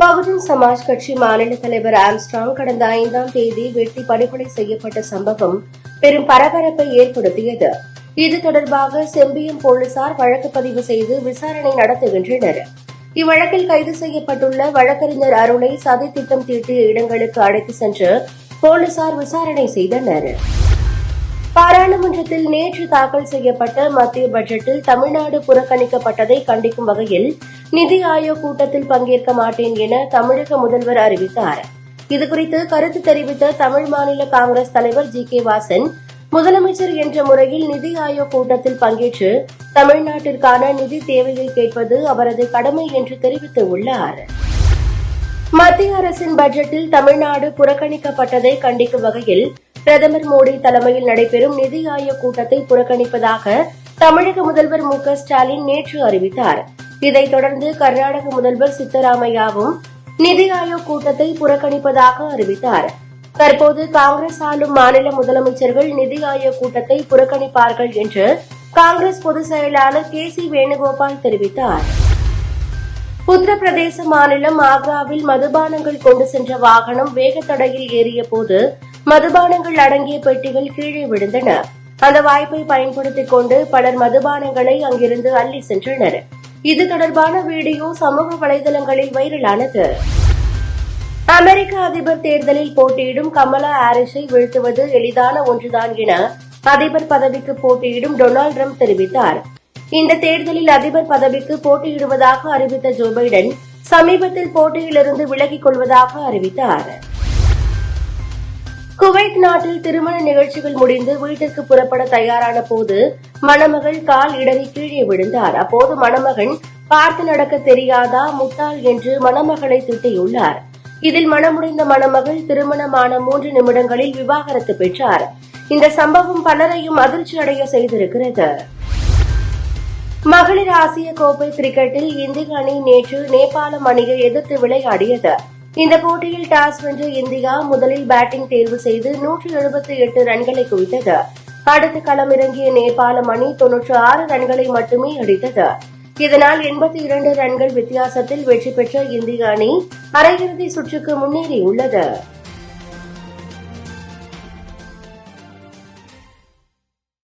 பகுஜன் சமாஜ் கட்சி மாநில தலைவர் ஆம்ஸ்ட்ராங் கடந்த ஐந்தாம் தேதி வெட்டி படுகொலை செய்யப்பட்ட சம்பவம் பெரும் பரபரப்பை ஏற்படுத்தியது. இது தொடர்பாக செம்பியம் போலீசார் வழக்கு பதிவு செய்து விசாரணை நடத்துகின்றனர். இவ்வழக்கில் கைது செய்யப்பட்டுள்ள வழக்கறிஞர் அருணை சதி திட்டம் தீட்டிய இடங்களுக்கு அழைத்து சென்று போலீசார் விசாரணை செய்தனர். பாராளுமன்றத்தில் நேற்று தாக்கல் செய்யப்பட்ட மத்திய பட்ஜெட்டில் தமிழ்நாடு புறக்கணிக்கப்பட்டதை கண்டிக்கும் வகையில் நிதி ஆயோக் கூட்டத்தில் பங்கேற்க மாட்டேன் என தமிழக முதல்வர் அறிவித்தார். இதுகுறித்து கருத்து தெரிவித்த தமிழ் மாநில காங்கிரஸ் தலைவர் ஜி கே வாசன் முதலமைச்சர் என்ற முறையில் நிதி ஆயோக் கூட்டத்தில் பங்கேற்று தமிழ்நாட்டிற்கான நிதி தேவையை கேட்பது அவரது கடமை என்று தெரிவித்துள்ளார் மத்திய அரசின் பட்ஜெட்டில் தமிழ்நாடு புறக்கணிக்கப்பட்டதை கண்டிக்கும் வகையில் பிரதமர் மோடி தலைமையில் நடைபெறும் நிதி ஆயோக் கூட்டத்தை புறக்கணிப்பதாக தமிழக முதல்வர் மு ஸ்டாலின் நேற்று அறிவித்தார். இதைத் தொடர்ந்து கர்நாடக முதல்வர் சித்தராமையாவும் நிதி ஆயோக் கூட்டத்தை புறக்கணிப்பதாக அறிவித்தார். தற்போது காங்கிரஸ் ஆளும் மாநில முதலமைச்சர்கள் நிதி ஆயோக் கூட்டத்தை புறக்கணிப்பார்கள் என்று காங்கிரஸ் பொதுச் செயலாளர் கே சி வேணுகோபால் தெரிவித்தார். உத்தரப்பிரதேச மாநிலம் ஆக்ராவில் மதுபானங்கள் கொண்டு சென்ற வாகனம் வேகத்தடையில் ஏறிய போது மதுபானங்கள் அடங்கிய பெட்டிகள் கீழே விழுந்தன. அந்த வாய்ப்பை பயன்படுத்திக் கொண்டு பலர் மதுபானங்களை அங்கிருந்து அள்ளி சென்றனர். இது தொடர்பான வீடியோ சமூக வலைதளங்களில் வைரலானது. அமெரிக்க அதிபர் தேர்தலில் போட்டியிடும் கமலா ஹாரிஸை வீழ்த்துவது எளிதான ஒன்றுதான் என அதிபர் பதவிக்கு போட்டியிடும் டொனால்டு ட்ரம்ப் தெரிவித்தார். இந்த தேர்தலில் அதிபர் பதவிக்கு போட்டியிடுவதாக அறிவித்த ஜோ பைடன் சமீபத்தில் போட்டியிலிருந்து விலகிக் கொள்வதாக அறிவித்தார். குவைத் நாட்டில் திருமண நிகழ்ச்சிகள் முடிந்து வீட்டிற்கு புறப்பட தயாரான போது மணமகள் கால் இடறி கீழே விழுந்தார். அப்போது மணமகன் பார்த்து நடக்க தெரியாதா முட்டாள்? என்று மணமகளை திட்டியுள்ளார். இதில் மனமுடைந்த மணமகள் திருமணமான மூன்று நிமிடங்களில் விவாகரத்து பெற்றார். இந்த சம்பவம் பலரையும் அதிர்ச்சி அடைய செய்திருக்கிறது. மகளிர் ஆசிய கோப்பை கிரிக்கெட்டில் இந்திய அணி நேற்று நேபாளம் அணியை எதிர்த்து விளையாடியது. இந்த போட்டியில் டாஸ் வென்ற இந்தியா முதலில் பேட்டிங் தேர்வு செய்து நூற்றி எழுபத்தி எட்டு ரன்களை குவித்தது. அடுத்து களமிறங்கிய நேபாளம் அணி தொன்னூற்று ஆறு ரன்களை மட்டுமே அடித்தது. இதனால் எண்பத்தி இரண்டு ரன்கள் வித்தியாசத்தில் வெற்றி பெற்ற இந்திய அணி அரையிறுதி சுற்றுக்கு முன்னேறியுள்ளது.